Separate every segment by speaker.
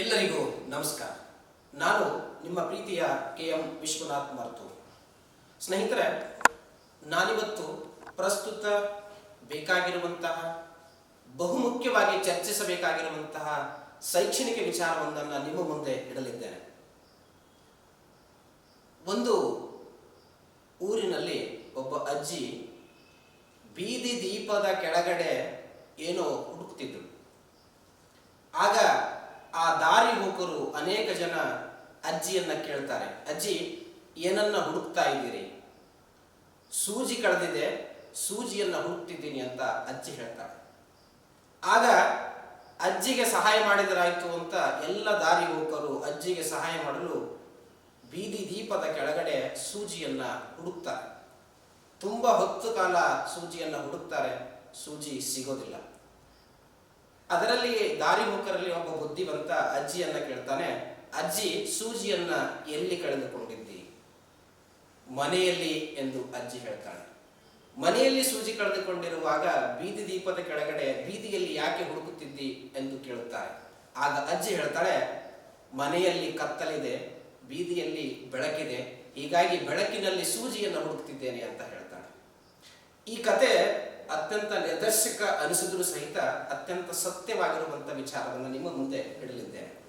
Speaker 1: ಎಲ್ಲರಿಗೂ ನಮಸ್ಕಾರ. ನಾನು ನಿಮ್ಮ ಪ್ರೀತಿಯ ಕೆ ಎಂ ವಿಶ್ವನಾಥ್ ಮರ್ತು ಸ್ನೇಹಿತರೆ, ನಾನಿವತ್ತು ಪ್ರಸ್ತುತ ಬೇಕಾಗಿರುವಂತಹ, ಬಹುಮುಖ್ಯವಾಗಿ ಚರ್ಚಿಸಬೇಕಾಗಿರುವಂತಹ ಶೈಕ್ಷಣಿಕ ವಿಚಾರವೊಂದನ್ನು ನಿಮ್ಮ ಮುಂದೆ ಇಡಲಿದ್ದೇನೆ. ಒಂದು ಊರಿನಲ್ಲಿ ಒಬ್ಬ ಅಜ್ಜಿ ಬೀದಿ ದೀಪದ ಕೆಳಗಡೆ ಏನೋ ಹುಡುಕ್ತಿದ್ರು ಆಗ ಆ ದಾರಿ ಅನೇಕ ಜನ ಅಜ್ಜಿಯನ್ನ ಕೇಳ್ತಾರೆ, ಅಜ್ಜಿ, ಏನನ್ನ ಹುಡುಕ್ತಾ ಇದ್ದೀರಿ? ಸೂಜಿ ಕಳೆದಿದೆ, ಸೂಜಿಯನ್ನ ಹುಡುಕ್ತಿದ್ದೀನಿ ಅಂತ ಅಜ್ಜಿ ಹೇಳ್ತಾಳೆ ಆಗ ಅಜ್ಜಿಗೆ ಸಹಾಯ ಮಾಡಿದರಾಯ್ತು ಅಂತ ಎಲ್ಲ ದಾರಿ ಅಜ್ಜಿಗೆ ಸಹಾಯ ಮಾಡಲು ಬೀದಿ ದೀಪದ ಕೆಳಗಡೆ ಸೂಜಿಯನ್ನ ಹುಡುಕ್ತಾರೆ. ತುಂಬಾ ಹೊತ್ತು ಕಾಲ ಸೂಜಿಯನ್ನ ಹುಡುಕ್ತಾರೆ, ಸೂಜಿ ಸಿಗೋದಿಲ್ಲ. ಅದರಲ್ಲಿ ದಾರಿ ಮುಖರಲ್ಲಿ ಒಬ್ಬ ಬುದ್ಧಿವಂತ ಅಜ್ಜಿಯನ್ನ ಕೇಳ್ತಾನೆ, ಅಜ್ಜಿ, ಸೂಜಿಯನ್ನ ಎಲ್ಲಿ ಕಳೆದುಕೊಂಡಿದ್ದಿ? ಮನೆಯಲ್ಲಿ ಎಂದು ಅಜ್ಜಿ ಹೇಳ್ತಾಳೆ ಮನೆಯಲ್ಲಿ ಸೂಜಿ ಕಳೆದುಕೊಂಡಿರುವಾಗ ಬೀದಿ ದೀಪದ ಕೆಳಗಡೆ ಬೀದಿಯಲ್ಲಿ ಯಾಕೆ ಹುಡುಕುತ್ತಿದ್ದಿ ಎಂದು ಕೇಳುತ್ತಾರೆ. ಆಗ ಅಜ್ಜಿ ಹೇಳ್ತಾಳೆ, ಮನೆಯಲ್ಲಿ ಕತ್ತಲಿದೆ, ಬೀದಿಯಲ್ಲಿ ಬೆಳಕಿದೆ, ಹೀಗಾಗಿ ಬೆಳಕಿನಲ್ಲಿ ಸೂಜಿಯನ್ನು ಹುಡುಕ್ತಿದ್ದೇನೆ ಅಂತ ಹೇಳ್ತಾಳೆ ಈ ಕತೆ ಅತ್ಯಂತ ನಿರ್ದರ್ಶಕ ಅನಿಸಿದ್ರು ಸಹಿತ ಅತ್ಯಂತ ಸತ್ಯವಾಗಿರುವಂತ ವಿಚಾರವನ್ನು ನಿಮ್ಮ ಮುಂದೆ ಇಡಲಿದ್ದೇನೆ.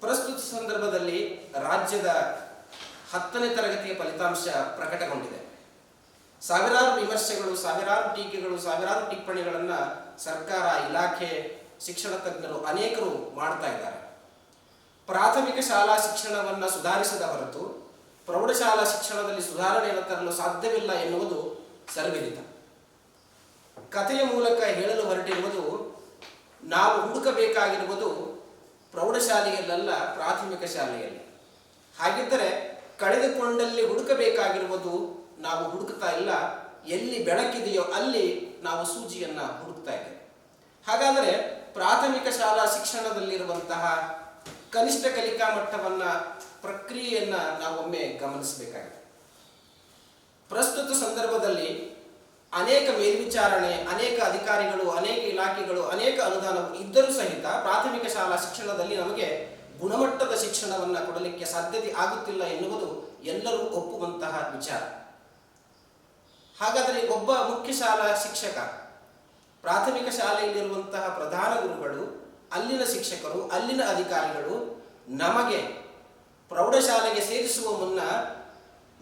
Speaker 1: ಪ್ರಸ್ತುತ ಸಂದರ್ಭದಲ್ಲಿ ರಾಜ್ಯದ ಹತ್ತನೇ ತರಗತಿಯ ಫಲಿತಾಂಶ ಪ್ರಕಟಗೊಂಡಿದೆ. ಸಾವಿರಾರು ವಿಮರ್ಶೆಗಳು, ಸಾವಿರಾರು ಟೀಕೆಗಳು, ಸಾವಿರಾರು ಟಿಪ್ಪಣಿಗಳನ್ನ ಸರ್ಕಾರ, ಇಲಾಖೆ, ಶಿಕ್ಷಣ ತಜ್ಞರು ಅನೇಕರು ಮಾಡ್ತಾ ಇದ್ದಾರೆ. ಪ್ರಾಥಮಿಕ ಶಾಲಾ ಶಿಕ್ಷಣವನ್ನ ಸುಧಾರಿಸದ ಹೊರತು ಪ್ರೌಢಶಾಲಾ ಶಿಕ್ಷಣದಲ್ಲಿ ಸುಧಾರಣೆಯನ್ನು ತರಲು ಸಾಧ್ಯವಿಲ್ಲ ಎನ್ನುವುದು ಸರ್ವಿದಿತ. ಕಥೆಯ ಮೂಲಕ ಹೇಳಲು ಹೊರಟಿರುವುದು, ನಾವು ಹುಡುಕಬೇಕಾಗಿರುವುದು ಪ್ರೌಢಶಾಲೆಯಲ್ಲ ಪ್ರಾಥಮಿಕ ಶಾಲೆಯಲ್ಲಿ. ಹಾಗಿದ್ದರೆ ಕಳೆದುಕೊಂಡಲ್ಲಿ ಹುಡುಕಬೇಕಾಗಿರುವುದು ನಾವು ಹುಡುಕ್ತಾ ಇಲ್ಲ, ಎಲ್ಲಿ ಬೆಳಕಿದೆಯೋ ಅಲ್ಲಿ ನಾವು ಸೂಜಿಯನ್ನು ಹುಡುಕ್ತಾ ಇದ್ದೇವೆ. ಹಾಗಾದರೆ ಪ್ರಾಥಮಿಕ ಶಾಲಾ ಶಿಕ್ಷಣದಲ್ಲಿರುವಂತಹ ಕನಿಷ್ಠ ಕಲಿಕಾ ಮಟ್ಟವನ್ನ, ಪ್ರಕ್ರಿಯೆಯನ್ನು ನಾವೊಮ್ಮೆ ಗಮನಿಸಬೇಕಾಗಿದೆ. ಪ್ರಸ್ತುತ ಸಂದರ್ಭದಲ್ಲಿ ಅನೇಕ ಮೇಲ್ವಿಚಾರಣೆ, ಅನೇಕ ಅಧಿಕಾರಿಗಳು, ಅನೇಕ ಇಲಾಖೆಗಳು, ಅನೇಕ ಅನುದಾನ ಇದ್ದರೂ ಸಹಿತ ಪ್ರಾಥಮಿಕ ಶಾಲಾ ಶಿಕ್ಷಣದಲ್ಲಿ ನಮಗೆ ಗುಣಮಟ್ಟದ ಶಿಕ್ಷಣವನ್ನು ಕೊಡಲಿಕ್ಕೆ ಸಾಧ್ಯತೆ ಆಗುತ್ತಿಲ್ಲ ಎನ್ನುವುದು ಎಲ್ಲರೂ ಒಪ್ಪುವಂತಹ ವಿಚಾರ. ಹಾಗಾದರೆ ಒಬ್ಬ ಮುಖ್ಯ ಶಾಲಾ ಶಿಕ್ಷಕ, ಪ್ರಾಥಮಿಕ ಶಾಲೆಯಲ್ಲಿರುವಂತಹ ಪ್ರಧಾನ ಗುರುಗಳು, ಅಲ್ಲಿನ ಶಿಕ್ಷಕರು, ಅಲ್ಲಿನ ಅಧಿಕಾರಿಗಳು ನಮಗೆ ಪ್ರೌಢಶಾಲೆಗೆ ಸೇರಿಸುವ ಮುನ್ನ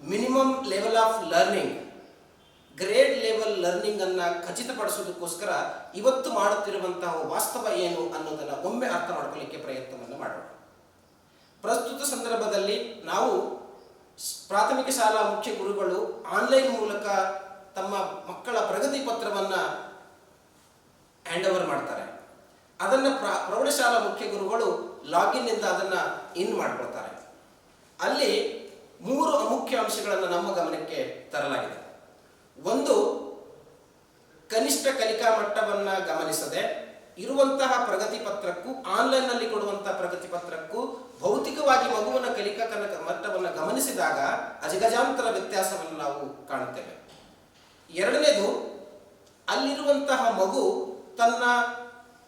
Speaker 1: minimum level of learning grade level learning ಅನ್ನ ಖಚಿತಪಡಿಸೋದಕ್ಕೋಸ್ಕರ ಇವತ್ತು ಮಾಡುತ್ತಿರುವಂತಹ ವಾಸ್ತವ ಏನು ಅನ್ನೋದನ್ನ ಒಮ್ಮೆ ಅರ್ಥ ಮಾಡ್ಕೊಳ್ಳಿಕ್ಕೆ ಪ್ರಯತ್ನವನ್ನು ಮಾಡೋಣ. ಪ್ರಸ್ತುತ ಸಂದರ್ಭದಲ್ಲಿ ನಾವು ಪ್ರಾಥಮಿಕ ಶಾಲಾ ಮುಖ್ಯ ಗುರುಗಳು ಆನ್ಲೈನ್ ಮೂಲಕ ತಮ್ಮ ಮಕ್ಕಳ ಪ್ರಗತಿ ಪತ್ರವನ್ನ ಹ್ಯಾಂಡ್ ಓವರ್ ಮಾಡ್ತಾರೆ. ಅದನ್ನ ಪ್ರ- ಪ್ರೌಢಶಾಲಾ ಮುಖ್ಯ ಗುರುಗಳು ಲಾಗಿನ್ ಇಂದ ಅದನ್ನ ಇನ್ ಮಾಡ್ಕೊಳ್ತಾರೆ. ಅಲ್ಲಿ ಮೂರು ಮುಖ್ಯ ಅಂಶಗಳನ್ನು ನಮ್ಮ ಗಮನಕ್ಕೆ ತರಲಾಗಿದೆ. ಒಂದು ಕನಿಷ್ಠ ಕಲಿಕಾ ಮಟ್ಟವನ್ನು ಗಮನಿಸದೆ ಇರುವಂತಹ ಪ್ರಗತಿ ಪತ್ರಕ್ಕೂ ಆನ್ಲೈನ್ನಲ್ಲಿ ಕೊಡುವಂತಹ ಪ್ರಗತಿ ಪತ್ರಕ್ಕೂ ಭೌತಿಕವಾಗಿ ಮಗುವಿನ ಕಲಿಕಾ ಕನಕ ಮಟ್ಟವನ್ನು ಗಮನಿಸಿದಾಗ ಅಜಗಜಾಂತರ ವ್ಯತ್ಯಾಸವನ್ನು ನಾವು ಕಾಣುತ್ತೇವೆ. ಎರಡನೇದು, ಅಲ್ಲಿರುವಂತಹ ಮಗು ತನ್ನ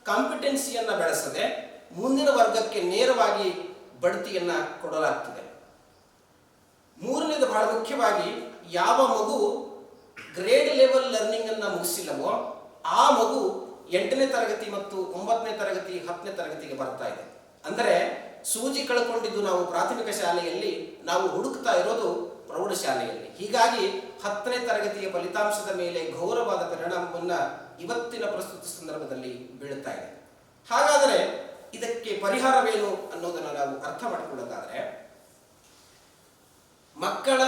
Speaker 1: ಕಾಂಪಿಟೆನ್ಸಿಯನ್ನು ಬೆಳೆಸದೆ ಮುಂದಿನ ವರ್ಗಕ್ಕೆ ನೇರವಾಗಿ ಬಡ್ತಿಯನ್ನ ಕೊಡಲಾಗ್ತದೆ. ಮೂರನೇದು ಬಹಳ ಮುಖ್ಯವಾಗಿ ಯಾವ ಮಗು ಗ್ರೇಡ್ ಲೆವೆಲ್ ಲರ್ನಿಂಗ್ ಅನ್ನ ಮುಗಿಸಿಲ್ಲವೋ, ಆ ಮಗು ಎಂಟನೇ ತರಗತಿ ಮತ್ತು ಒಂಬತ್ತನೇ ತರಗತಿ, ಹತ್ತನೇ ತರಗತಿಗೆ ಬರ್ತಾ ಇದೆ. ಅಂದರೆ ಸೂಜಿ ಕಳ್ಕೊಂಡಿದ್ದು ನಾವು ಪ್ರಾಥಮಿಕ ಶಾಲೆಯಲ್ಲಿ, ನಾವು ಹುಡುಕ್ತಾ ಇರೋದು ಪ್ರೌಢಶಾಲೆಯಲ್ಲಿ ಹೀಗಾಗಿ ಹತ್ತನೇ ತರಗತಿಯ ಫಲಿತಾಂಶದ ಮೇಲೆ ಘೋರವಾದ ಪರಿಣಾಮವನ್ನು ಇವತ್ತಿನ ಪ್ರಸ್ತುತ ಸಂದರ್ಭದಲ್ಲಿ ಬೀಳುತ್ತಾ ಇದೆ. ಹಾಗಾದರೆ ಇದಕ್ಕೆ ಪರಿಹಾರವೇನು ಅನ್ನೋದನ್ನು ನಾವು ಅರ್ಥ ಮಾಡಿಕೊಳ್ಳೋದಾದರೆ, ಮಕ್ಕಳ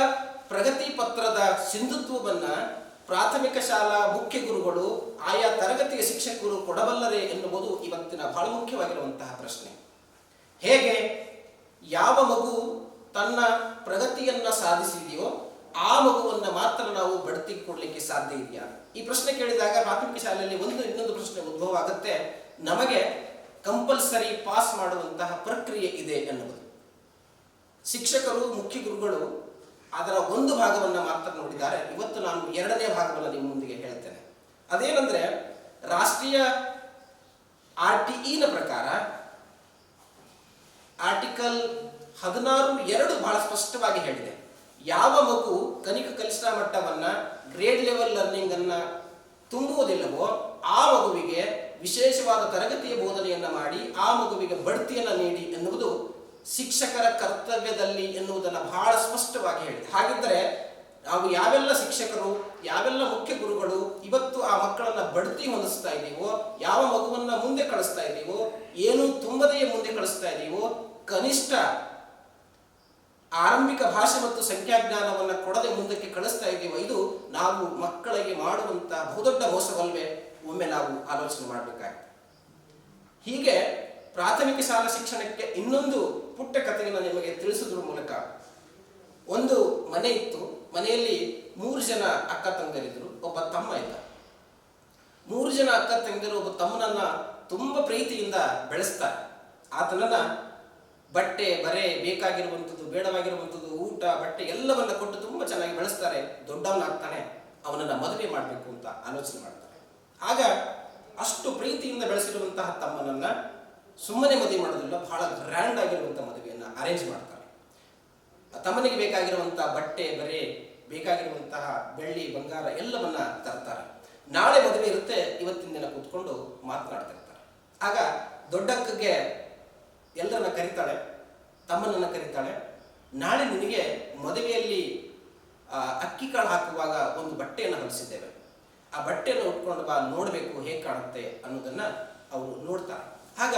Speaker 1: ಪ್ರಗತಿ ಪತ್ರದ ಸಿಂಧುತ್ವವನ್ನ ಪ್ರಾಥಮಿಕ ಶಾಲಾ ಮುಖ್ಯ ಗುರುಗಳು ಆಯಾ ತರಗತಿಯ ಶಿಕ್ಷಕರು ಕೊಡಬಲ್ಲರೇ ಎನ್ನುವುದು ಇವತ್ತಿನ ಬಹಳ ಮುಖ್ಯವಾಗಿರುವಂತಹ ಪ್ರಶ್ನೆ. ಹೇಗೆ ಯಾವ ಮಗು ತನ್ನ ಪ್ರಗತಿಯನ್ನ ಸಾಧಿಸಿದೆಯೋ ಆ ಮಗುವನ್ನು ಮಾತ್ರ ನಾವು ಬಡ್ತಿ ಕೊಡಲಿಕ್ಕೆ ಸಾಧ್ಯ ಇದೆಯಾ? ಈ ಪ್ರಶ್ನೆ ಕೇಳಿದಾಗ ಪ್ರಾಥಮಿಕ ಶಾಲೆಯಲ್ಲಿ ಒಂದು ಇನ್ನೊಂದು ಪ್ರಶ್ನೆ ಉದ್ಭವ ಆಗುತ್ತೆ. ನಮಗೆ ಕಂಪಲ್ಸರಿ ಪಾಸ್ ಮಾಡುವಂತಹ ಪ್ರಕ್ರಿಯೆ ಇದೆ ಎನ್ನುವುದು. ಶಿಕ್ಷಕರು, ಮುಖ್ಯ ಗುರುಗಳು ಅದರ ಒಂದು ಭಾಗವನ್ನು ಮಾತ್ರ ನೋಡಿದ್ದಾರೆ. ಇವತ್ತು ನಾನು ಎರಡನೇ ಭಾಗವನ್ನು ನಿಮ್ಮ ಮುಂದಿಗೆ ಹೇಳ್ತೇನೆ. ಅದೇನೆಂದರೆ, ರಾಷ್ಟ್ರೀಯ ಆರ್ ಟಿ ಇನ ಪ್ರಕಾರ ಆರ್ಟಿಕಲ್ ಹದಿನಾರು ಎರಡು ಬಹಳ ಸ್ಪಷ್ಟವಾಗಿ ಹೇಳಿದೆ. ಯಾವ ಮಗು ಕನಿಕ ಕಲಿಷ್ಠ ಮಟ್ಟವನ್ನ ಗ್ರೇಡ್ ಲೆವೆಲ್ ಲರ್ನಿಂಗ್ ಅನ್ನ ತುಂಬುವುದಿಲ್ಲವೋ ಆ ಮಗುವಿಗೆ ವಿಶೇಷವಾದ ತರಗತಿಯ ಬೋಧನೆಯನ್ನ ಮಾಡಿ ಆ ಮಗುವಿಗೆ ಬಡ್ತಿಯನ್ನ ನೀಡಿ ಎನ್ನುವುದು ಶಿಕ್ಷಕರ ಕರ್ತವ್ಯದಲ್ಲಿ ಎನ್ನುವುದನ್ನು ಬಹಳ ಸ್ಪಷ್ಟವಾಗಿ ಹೇಳಿದೆ. ಹಾಗಿದ್ದರೆ ನಾವು ಯಾವೆಲ್ಲ ಶಿಕ್ಷಕರು, ಯಾವೆಲ್ಲ ಮುಖ್ಯ ಗುರುಗಳು ಇವತ್ತು ಆ ಮಕ್ಕಳನ್ನ ಬಡ್ತಿ ಹೊಂದಿಸ್ತಾ ಇದ್ದೀವೋ ಯಾವ ಮಗುವನ್ನ ಮುಂದೆ ಕಳಿಸ್ತಾ ಇದ್ದೀವೋ ಏನು ತುಂಬದೆಯೇ ಮುಂದೆ ಕಳಿಸ್ತಾ ಇದ್ದೀವೋ ಕನಿಷ್ಠ ಆರಂಭಿಕ ಭಾಷೆ ಮತ್ತು ಸಂಖ್ಯಾಜ್ಞಾನವನ್ನು ಕೊಡದೆ ಮುಂದಕ್ಕೆ ಕಳಿಸ್ತಾ ಇದ್ದೀವೋ ಇದು ನಾವು ಮಕ್ಕಳಿಗೆ ಮಾಡುವಂತ ಬಹುದೊಡ್ಡ ಮೋಸವಲ್ವೇ? ಒಮ್ಮೆ ನಾವು ಆಲೋಚನೆ ಮಾಡಬೇಕಾಗಿದೆ ಹೀಗೆ ಪ್ರಾಥಮಿಕ ಶಾಲಾ ಶಿಕ್ಷಣಕ್ಕೆ ಇನ್ನೊಂದು ಪುಟ್ಟ ಕಥೆಯನ್ನು ನಿಮಗೆ ತಿಳಿಸೋದ್ರ ಮೂಲಕ ಒಂದು ಮನೆ ಇತ್ತು. ಮನೆಯಲ್ಲಿ ಮೂರು ಜನ ಅಕ್ಕ ತಂಗರಿದ್ರು, ಒಬ್ಬ ತಮ್ಮ ಇದ್ದ. ಮೂರು ಜನ ಅಕ್ಕ ತಂಗಿಯರು ಒಬ್ಬ ತಮ್ಮನನ್ನ ತುಂಬ ಪ್ರೀತಿಯಿಂದ ಬೆಳೆಸ್ತಾರೆ ಆತನನ್ನ ಬಟ್ಟೆ, ಬರೆ ಬೇಕಾಗಿರುವಂಥದ್ದು, ಬೇಡವಾಗಿರುವಂಥದ್ದು, ಊಟ, ಬಟ್ಟೆ ಎಲ್ಲವನ್ನ ಕೊಟ್ಟು ತುಂಬ ಚೆನ್ನಾಗಿ ಬೆಳೆಸ್ತಾರೆ. ದೊಡ್ಡವನಾಗ್ತಾನೆ ಅವನನ್ನ ಮದುವೆ ಮಾಡಬೇಕು ಅಂತ ಆಲೋಚನೆ ಮಾಡ್ತಾರೆ. ಆಗ ಅಷ್ಟು ಪ್ರೀತಿಯಿಂದ ಬೆಳೆಸಿರುವಂತಹ ತಮ್ಮನನ್ನ ಸುಮ್ಮನೆ ಮದುವೆ ಮಾಡೋದಿಲ್ಲ ಬಹಳ ಗ್ರ್ಯಾಂಡ್ ಆಗಿರುವಂಥ ಮದುವೆಯನ್ನು ಅರೇಂಜ್ ಮಾಡ್ತಾರೆ. ತಮ್ಮನಿಗೆ ಬೇಕಾಗಿರುವಂತಹ ಬಟ್ಟೆ, ಬರೆ, ಬೇಕಾಗಿರುವಂತಹ ಬೆಳ್ಳಿ, ಬಂಗಾರ ಎಲ್ಲವನ್ನ ತರ್ತಾರೆ. ನಾಳೆ ಮದುವೆ ಇರುತ್ತೆ, ಇವತ್ತಿನ ದಿನ ಕೂತ್ಕೊಂಡು ಮಾತನಾಡ್ತಿರ್ತಾರೆ. ಆಗ ದೊಡ್ಡಕ್ಕಗೆ ಎಲ್ಲರನ್ನ ಕರೀತಾಳೆ, ತಮ್ಮನನ್ನ ಕರೀತಾಳೆ. ನಾಳೆ ನಿನಗೆ ಮದುವೆಯಲ್ಲಿ ಅಕ್ಕಿ ಕಾಳು ಹಾಕುವಾಗ ಒಂದು ಬಟ್ಟೆಯನ್ನು ಹೊಲಿಸಿದ್ದೇವೆ. ಆ ಬಟ್ಟೆಯನ್ನು ಉಟ್ಕೊಂಡು ಬಾ, ನೋಡಬೇಕು ಹೇಗೆ ಕಾಣುತ್ತೆ ಅನ್ನೋದನ್ನ ಅವರು ನೋಡ್ತಾರೆ. ಆಗ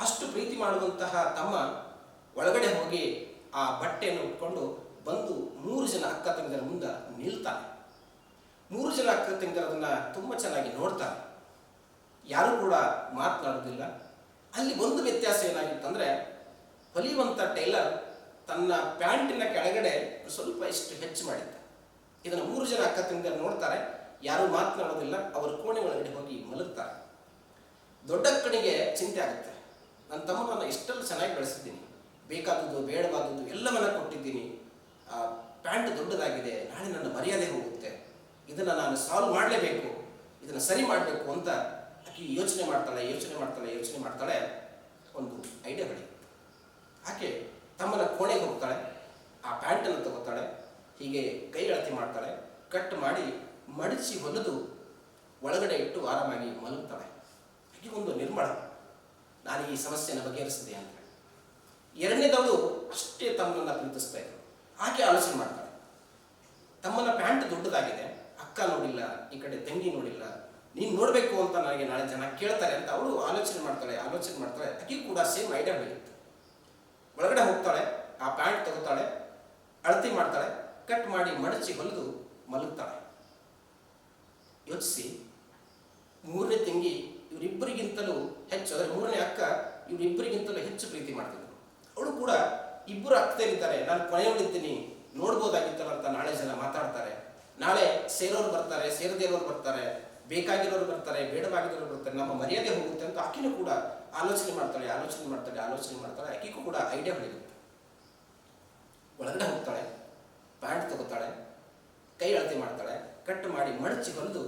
Speaker 1: ಅಷ್ಟು ಪ್ರೀತಿ ಮಾಡುವಂತಹ ತಮ್ಮ ಒಳಗಡೆ ಹೋಗಿ ಆ ಬಟ್ಟೆಯನ್ನು ಉಟ್ಕೊಂಡು ಬಂದು ಮೂರು ಜನ ಅಕ್ಕ ತಂಗಿದರ ಮುಂದೆ ನಿಲ್ತಾನೆ ಮೂರು ಜನ ಅಕ್ಕ ತಂಗಿಯರು ಅದನ್ನು ತುಂಬ ಚೆನ್ನಾಗಿ ನೋಡ್ತಾರೆ. ಯಾರು ಕೂಡ ಮಾತನಾಡೋದಿಲ್ಲ ಅಲ್ಲಿ ಒಂದು ವ್ಯತ್ಯಾಸ ಏನಾಗಿತ್ತು ಹೊಲಿಯುವಂಥ ಟೈಲರ್ ತನ್ನ ಪ್ಯಾಂಟಿನ ಕೆಳಗಡೆ ಸ್ವಲ್ಪ ಇಷ್ಟು ಹೆಚ್ಚು ಮಾಡಿದ್ದ. ಇದನ್ನು ಮೂರು ಜನ ಅಕ್ಕ ತಂಗಿಯರು ನೋಡ್ತಾರೆ. ಯಾರೂ ಮಾತನಾಡೋದಿಲ್ಲ ಅವರು ಕೋಣೆ ಒಳಗಡೆ ಹೋಗಿ ಮಲಗ್ತಾರೆ. ದೊಡ್ಡಕ್ಕನಿಗೆ ಚಿಂತೆ ಆಗುತ್ತೆ. ನನ್ನ ನಾನು ಇಷ್ಟೆಲ್ಲ ಚೆನ್ನಾಗಿ ಬೆಳೆಸಿದ್ದೀನಿ. ಬೇಕಾದದ್ದು, ಬೇಡವಾದದ್ದು ಎಲ್ಲವನ್ನ ಕೊಟ್ಟಿದ್ದೀನಿ. ಆ, ಪ್ಯಾಂಟ್ ದೊಡ್ಡದಾಗಿದೆ. ನಾಳೆ ನನ್ನ ಮರ್ಯಾದೆ ಹೋಗುತ್ತೆ. ಇದನ್ನು ನಾನು ಸಾಲ್ವ್ ಮಾಡಲೇಬೇಕು. ಇದನ್ನು ಸರಿ ಮಾಡಬೇಕು ಅಂತ ಆಕೆ ಯೋಚನೆ ಮಾಡ್ತಾಳೆ ಯೋಚನೆ ಮಾಡ್ತಾಳೆ ಯೋಚನೆ ಮಾಡ್ತಾಳೆ. ಒಂದು ಐಡಿಯಾ ಬಳಿ. ಆಕೆ ತಮ್ಮನ ಕೋಣೆಗೆ ಹೋಗ್ತಾಳೆ. ಆ ಪ್ಯಾಂಟನ್ನು ತಗೋತಾಳೆ. ಹೀಗೆ ಕೈ ಅಳತೆ ಮಾಡ್ತಾಳೆ. ಕಟ್ ಮಾಡಿ ಮಡಚಿ ಹೊಲಿದು ಒಳಗಡೆ ಇಟ್ಟು ಆರಾಮಾಗಿ ಮಲಗ್ತಾಳೆ. ಒಂದು ನಿರ್ಮಳ ನಾನು ಈ ಸಮಸ್ಯೆನ ಬಗೆಹರಿಸಿದೆ ಅಂತ ಎರಡನೇದವಳು ಅಷ್ಟೇ ತಮ್ಮನ್ನ ಪ್ರೀತಿಸ್ತಾ ಇದ್ರು ಆಕೆ ಆಲೋಚನೆ ಮಾಡ್ತಾಳೆ ತಮ್ಮನ ಪ್ಯಾಂಟ್ ದೊಡ್ಡದಾಗಿದೆ. ಅಕ್ಕ ನೋಡಿಲ್ಲ, ಈ ಕಡೆ ತಂಗಿ ನೋಡಿಲ್ಲ, ನೀನು ನೋಡಬೇಕು ಅಂತ ನನಗೆ ನಾಳೆ ಜನ ಕೇಳ್ತಾರೆ ಅಂತ ಅವಳು ಆಲೋಚನೆ ಮಾಡ್ತಾಳೆ ಆಲೋಚನೆ ಮಾಡ್ತಾಳೆ ಅಕ್ಕಿ ಕೂಡ ಸೇಮ್ ಐಡಿಯಾ ಬೆಳೆಯುತ್ತೆ. ಒಳಗಡೆ ಹೋಗ್ತಾಳೆ, ಆ ಪ್ಯಾಂಟ್ ತಗೋತಾಳೆ, ಅಳತಿ ಮಾಡ್ತಾಳೆ, ಕಟ್ ಮಾಡಿ ಮಡಚಿ ಹೊಲಿದು ಮಲಗ್ತಾಳೆ. ಯೋಚಿಸಿ ಮೂರನೇ ಹೆಚ್ಚು, ಅಂದರೆ ಮೂರನೇ ಅಕ್ಕ ಇವರಿಬ್ಬರಿಗಿಂತಲೂ ಹೆಚ್ಚು ಪ್ರೀತಿ ಮಾಡ್ತಿದ್ರು. ಅವಳು ಕೂಡ ಇಬ್ಬರು ಅಕ್ಕದಲ್ಲಿದ್ದಾರೆ ನಾನು ಕೊನೆಯವಳಿದ್ದೀನಿ. ನೋಡ್ಬೋದಾಗಿತ್ತಲ್ಲ ಅಂತ ನಾಳೆ ಜನ ಮಾತಾಡ್ತಾರೆ. ನಾಳೆ ಸೇರೋರು ಬರ್ತಾರೆ, ಸೇರದೇರೋರು ಬರ್ತಾರೆ, ಬೇಕಾಗಿರೋರು ಬರ್ತಾರೆ, ಬೇಡವಾಗಿರೋರು ಬರ್ತಾರೆ, ನಮ್ಮ ಮರ್ಯಾದೆ ಹೋಗುತ್ತೆ ಅಂತ ಆಕಿನೂ ಕೂಡ ಆಲೋಚನೆ ಮಾಡ್ತಾಳೆ ಆಲೋಚನೆ ಮಾಡ್ತಾಳೆ ಆಲೋಚನೆ ಮಾಡ್ತಾಳೆ. ಆಕಿಗೂ ಕೂಡ ಐಡಿಯಾ ಬೆಳೆಯುತ್ತೆ ಒಳಗಡೆ ಹೋಗ್ತಾಳೆ ಪ್ಯಾಂಟ್ ತಗೋತಾಳೆ, ಕೈ ಅಳತೆ ಮಾಡ್ತಾಳೆ ಕಟ್ ಮಾಡಿ ಮಡಚಿ ಬಂದು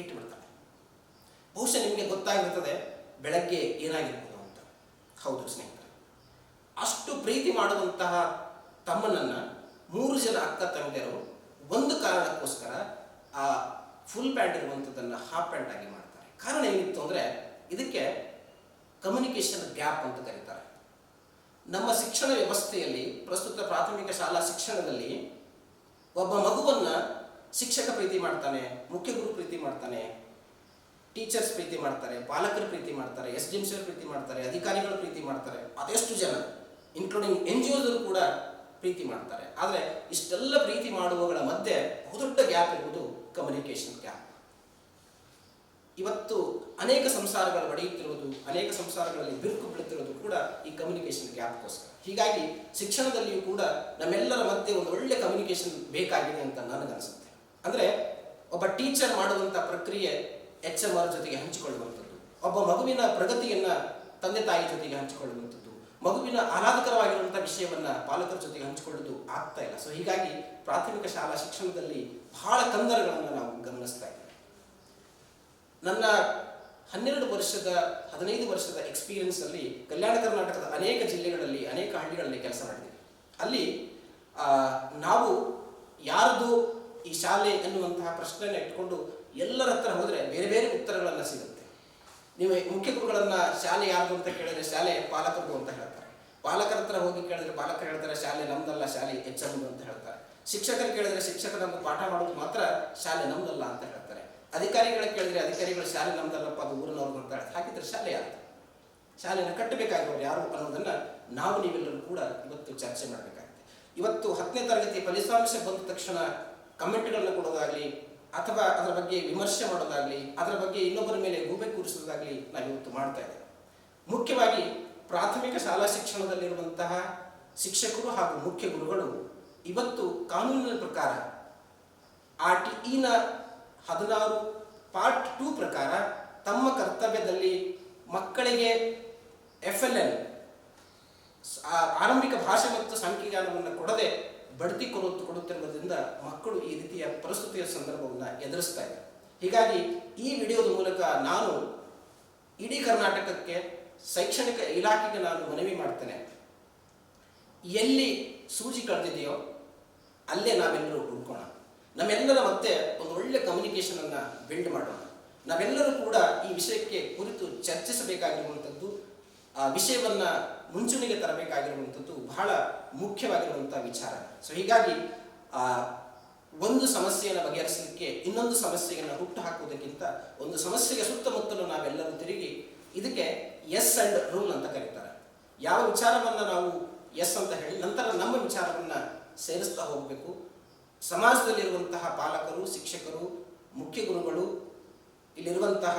Speaker 1: ಇಟ್ಟು ಬಿಡ್ತಾಳೆ ಬಹುಶಃ ನಿಮಗೆ ಗೊತ್ತಾಗಿರ್ತದೆ ಬೆಳಗ್ಗೆ ಏನಾಗಿರ್ಬೋದು ಅಂತ. ಹೌದು ಸ್ನೇಹಿತರು. ಅಷ್ಟು ಪ್ರೀತಿ ಮಾಡುವಂತಹ ತಮ್ಮನನ್ನು ಮೂರು ಜನ ಅಕ್ಕ ತಂಗಿಯರು ಒಂದು ಕಾರಣಕ್ಕೋಸ್ಕರ ಆ ಫುಲ್ ಪ್ಯಾಂಟ್ ಇರುವಂಥದ್ದನ್ನು ಹಾಫ್ ಪ್ಯಾಂಟ್ ಆಗಿ ಮಾಡ್ತಾರೆ. ಕಾರಣ ಏನಿತ್ತು ಅಂದರೆ ಇದಕ್ಕೆ ಕಮ್ಯುನಿಕೇಷನ್ ಗ್ಯಾಪ್ ಅಂತ ಕರೀತಾರೆ. ನಮ್ಮ ಶಿಕ್ಷಣ ವ್ಯವಸ್ಥೆಯಲ್ಲಿ, ಪ್ರಸ್ತುತ ಪ್ರಾಥಮಿಕ ಶಾಲಾ ಶಿಕ್ಷಣದಲ್ಲಿ ಒಬ್ಬ ಮಗುವನ್ನು ಶಿಕ್ಷಕ ಪ್ರೀತಿ ಮಾಡ್ತಾನೆ, ಮುಖ್ಯ ಗುರು ಪ್ರೀತಿ ಮಾಡ್ತಾನೆ ಟೀಚರ್ಸ್ ಪ್ರೀತಿ ಮಾಡ್ತಾರೆ, ಪಾಲಕರು ಪ್ರೀತಿ ಮಾಡ್ತಾರೆ, ಎಸ್ ಡಿ ಸಿ ಪ್ರೀತಿ ಮಾಡ್ತಾರೆ, ಅಧಿಕಾರಿಗಳು ಪ್ರೀತಿ ಮಾಡ್ತಾರೆ, ಅದೆಷ್ಟು ಜನ ಇನ್ಕ್ಲೂಡಿಂಗ್ ಎನ್ ಜಿ ಕೂಡ ಪ್ರೀತಿ ಮಾಡ್ತಾರೆ. ಆದರೆ ಇಷ್ಟೆಲ್ಲ ಪ್ರೀತಿ ಮಾಡುವವರ ಮಧ್ಯೆ ಬಹುದೊಡ್ಡ ಗ್ಯಾಪ್ ಇರುವುದು ಕಮ್ಯುನಿಕೇಷನ್ ಗ್ಯಾಪ್ ಇವತ್ತು ಅನೇಕ ಸಂಸಾರಗಳು ಬಡಿಯುತ್ತಿರುವುದು ಅನೇಕ ಸಂಸಾರಗಳಲ್ಲಿ ಬಿರುಕು ಬೀಳುತ್ತಿರುವುದು ಕೂಡ ಈ ಕಮ್ಯುನಿಕೇಷನ್ ಗ್ಯಾಪ್ಗೋಸ್ಕರ ಹೀಗಾಗಿ ಶಿಕ್ಷಣದಲ್ಲಿಯೂ ಕೂಡ ನಮ್ಮೆಲ್ಲರ ಮಧ್ಯೆ ಒಂದು ಒಳ್ಳೆ ಕಮ್ಯುನಿಕೇಷನ್ ಬೇಕಾಗಿದೆ ಅಂತ ನನಗನ್ಸುತ್ತೆ. ಅಂದರೆ ಒಬ್ಬ ಟೀಚರ್ ಮಾಡುವಂಥ ಪ್ರಕ್ರಿಯೆ ಎಚ್ ಎಂ ಆರ್ ಜೊತೆಗೆ ಹಂಚಿಕೊಳ್ಳುವಂಥದ್ದು. ಒಬ್ಬ ಮಗುವಿನ ಪ್ರಗತಿಯನ್ನ ತಂದೆ ತಾಯಿ ಜೊತೆಗೆ ಹಂಚಿಕೊಳ್ಳುವಂಥದ್ದು. ಮಗುವಿನ ಆಹ್ಲಾದಕರವಾಗಿರುವಂಥ ವಿಷಯವನ್ನ ಪಾಲಕರ ಜೊತೆಗೆ ಹಂಚಿಕೊಳ್ಳೋದು ಆಗ್ತಾ ಇಲ್ಲ. ಸೊ ಹೀಗಾಗಿ ಪ್ರಾಥಮಿಕ ಶಾಲಾ ಶಿಕ್ಷಣದಲ್ಲಿ ಬಹಳ ಕಂದರಗಳನ್ನು ನಾವು ಗಮನಿಸ್ತಾ ಇದ್ದೇವೆ. ನನ್ನ ಹನ್ನೆರಡು ವರ್ಷದ, ಹದಿನೈದು ವರ್ಷದ ಎಕ್ಸ್ಪೀರಿಯನ್ಸ್ ಅಲ್ಲಿ ಕಲ್ಯಾಣ ಕರ್ನಾಟಕದ ಅನೇಕ ಜಿಲ್ಲೆಗಳಲ್ಲಿ, ಅನೇಕ ಹಳ್ಳಿಗಳಲ್ಲಿ ಕೆಲಸ ಮಾಡಿದೆ ಅಲ್ಲಿ ನಾವು ಯಾರ್ದು ಈ ಶಾಲೆ ಎನ್ನುವಂತಹ ಪ್ರಶ್ನೆಯನ್ನು ಇಟ್ಕೊಂಡು ಎಲ್ಲರ ಹತ್ರ ಹೋದರೆ ಬೇರೆ ಬೇರೆ ಉತ್ತರಗಳನ್ನು ಸಿಗುತ್ತೆ. ನೀವು ಮುಖ್ಯ ಗುರುಗಳನ್ನು ಶಾಲೆ ಯಾರು ಅಂತ ಕೇಳಿದರೆ ಶಾಲೆ ಪಾಲಕರು ಅಂತ ಹೇಳ್ತಾರೆ. ಪಾಲಕರ ಹತ್ರ ಹೋಗಿ ಕೇಳಿದರೆ ಪಾಲಕರು ಹೇಳ್ತಾರೆ, ಶಾಲೆ ನಮ್ದಲ್ಲ, ಶಾಲೆ ಎಚ್ ಅಂತ ಹೇಳ್ತಾರೆ. ಶಿಕ್ಷಕರು ಕೇಳಿದರೆ ಶಿಕ್ಷಕರು ನಮ್ಗೆ ಪಾಠ ಮಾಡೋದು ಮಾತ್ರ ಶಾಲೆ ನಮ್ದಲ್ಲ ಅಂತ ಹೇಳ್ತಾರೆ. ಅಧಿಕಾರಿಗಳ ಕೇಳಿದರೆ ಅಧಿಕಾರಿಗಳು ಶಾಲೆ ನಮ್ದಲ್ಲಪ್ಪ, ಅದು ಊರಿನವ್ರದ್ದು ಅಂತ ಹೇಳ್ತಾರೆ. ಹಾಗಿದ್ರೆ ಶಾಲೆ ಯಾರು ಶಾಲೆಯನ್ನು ಕಟ್ಟಬೇಕಾಗಿರೋರು ಯಾರು ಅನ್ನೋದನ್ನು ನಾವು ನೀವೆಲ್ಲರೂ ಕೂಡ ಇವತ್ತು ಚರ್ಚೆ ಮಾಡಬೇಕಾಗಿದೆ ಇವತ್ತು ಹತ್ತನೇ ತರಗತಿ ಫಲಿತಾಂಶ ಬಂದ ತಕ್ಷಣ ಕಮೆಂಟ್ಗಳನ್ನ ಕೊಡೋದಾಗಲಿ ಅಥವಾ ಅದರ ಬಗ್ಗೆ ವಿಮರ್ಶೆ ಮಾಡೋದಾಗಲಿ, ಅದರ ಬಗ್ಗೆ ಇನ್ನೊಬ್ಬರ ಮೇಲೆ ಗೂಬೆ ಕೂರಿಸೋದಾಗಲಿ ನಾವು ಇವತ್ತು ಮಾಡ್ತಾ ಇದ್ದೇವೆ ಮುಖ್ಯವಾಗಿ ಪ್ರಾಥಮಿಕ ಶಾಲಾ ಶಿಕ್ಷಣದಲ್ಲಿರುವಂತಹ ಶಿಕ್ಷಕರು ಹಾಗೂ ಮುಖ್ಯ ಗುರುಗಳು ಇವತ್ತು ಕಾನೂನಿನ ಪ್ರಕಾರ ಆರ್ ಟಿ ಇನ ಹದಿನಾರು ಪಾರ್ಟ್ ಟೂ ಪ್ರಕಾರ ತಮ್ಮ ಕರ್ತವ್ಯದಲ್ಲಿ ಮಕ್ಕಳಿಗೆ ಎಫ್ ಎಲ್ ಎಲ್ ಆರಂಭಿಕ ಭಾಷೆ ಮತ್ತು ಸಂಖ್ಯಾಜ್ಞಾನವನ್ನು ಕೊಡದೆ ಬಡ್ತಿ ಕೊಡು ಕೊಡುತ್ತಿರುವುದರಿಂದ ಮಕ್ಕಳು ಈ ರೀತಿಯ ಪರಿಸ್ಥಿತಿಯ ಸಂದರ್ಭವನ್ನು ಎದುರಿಸ್ತಾ ಇದ್ದಾರೆ. ಹೀಗಾಗಿ ಈ ವಿಡಿಯೋದ ಮೂಲಕ ನಾನು ಇಡೀ ಕರ್ನಾಟಕಕ್ಕೆ ಶೈಕ್ಷಣಿಕ ಇಲಾಖೆಗೆ ನಾನು ಮನವಿ ಮಾಡ್ತೇನೆ. ಎಲ್ಲಿ ಸೂಜಿ ಕಳೆದಿದೆಯೋ ಅಲ್ಲೇ ನಾವೆಲ್ಲರೂ ಹುಡ್ಕೋಣ. ನಮ್ಮೆಲ್ಲರ ಮತ್ತೆ ಒಂದು ಒಳ್ಳೆ ಕಮ್ಯುನಿಕೇಶನ್ ಅನ್ನ ಬಿಲ್ಡ್ ಮಾಡೋಣ. ನಾವೆಲ್ಲರೂ ಕೂಡ ಈ ವಿಷಯಕ್ಕೆ ಕುರಿತು ಚರ್ಚಿಸಬೇಕಾಗಿರುವಂಥದ್ದು ಆ ವಿಷಯವನ್ನ ಮುಂಚೂಣಿಗೆ ತರಬೇಕಾಗಿರುವಂಥದ್ದು ಬಹಳ ಮುಖ್ಯವಾಗಿರುವಂಥ ವಿಚಾರ. ಸೊ ಹೀಗಾಗಿ, ಆ, ಒಂದು ಸಮಸ್ಯೆಯನ್ನು ಬಗೆಹರಿಸಲಿಕ್ಕೆ ಇನ್ನೊಂದು ಸಮಸ್ಯೆಯನ್ನು ಹುಟ್ಟು ಹಾಕುವುದಕ್ಕಿಂತ ಒಂದು ಸಮಸ್ಯೆಗೆ ಸುತ್ತಮುತ್ತಲು ನಾವೆಲ್ಲರೂ ತಿರುಗಿ ಇದಕ್ಕೆ ಎಸ್ ಅಂಡ್ ರೂಲ್ ಅಂತ ಕರೀತಾರೆ. ಯಾವ ವಿಚಾರವನ್ನ ನಾವು ಎಸ್ ಅಂತ ಹೇಳಿ ನಂತರ ನಮ್ಮ ವಿಚಾರವನ್ನ ಸೇರಿಸ್ತಾ ಹೋಗಬೇಕು. ಸಮಾಜದಲ್ಲಿರುವಂತಹ ಪಾಲಕರು, ಶಿಕ್ಷಕರು, ಮುಖ್ಯ ಗುರುಗಳು, ಇಲ್ಲಿರುವಂತಹ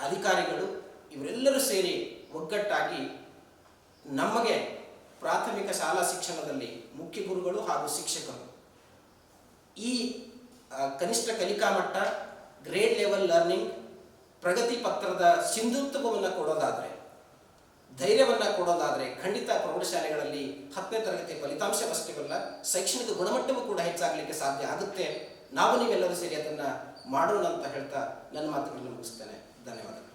Speaker 1: ಅಧಿಕಾರಿಗಳು, ಇವರೆಲ್ಲರೂ ಸೇರಿ ಒಗ್ಗಟ್ಟಾಗಿ ನಮಗೆ ಪ್ರಾಥಮಿಕ ಶಾಲಾ ಶಿಕ್ಷಣದಲ್ಲಿ ಮುಖ್ಯ ಗುರುಗಳು ಹಾಗೂ ಶಿಕ್ಷಕರು. ಈ ಕನಿಷ್ಠ ಕಲಿಕಾ ಮಟ್ಟ ಗ್ರೇಡ್ ಲೆವೆಲ್ ಲರ್ನಿಂಗ್ ಪ್ರಗತಿ ಪತ್ರದ ಸಿಂಧುತ್ವವನ್ನು ಕೊಡೋದಾದರೆ, ಧೈರ್ಯವನ್ನು ಕೊಡೋದಾದರೆ ಖಂಡಿತ ಪ್ರೌಢಶಾಲೆಗಳಲ್ಲಿ ಹತ್ತನೇ ತರಗತಿ ಫಲಿತಾಂಶವಷ್ಟೇವಲ್ಲ ಶೈಕ್ಷಣಿಕ ಗುಣಮಟ್ಟವೂ ಕೂಡ ಹೆಚ್ಚಾಗಲಿಕ್ಕೆ ಸಾಧ್ಯ ಆಗುತ್ತೆ. ನಾವು ನೀವೆಲ್ಲರೂ ಸೇರಿ ಅದನ್ನು ಮಾಡೋಣ ಅಂತ ಹೇಳ್ತಾ ನನ್ನ ಮಾತುಗಳನ್ನು ಮುಗಿಸ್ತೇನೆ. ಧನ್ಯವಾದಗಳು.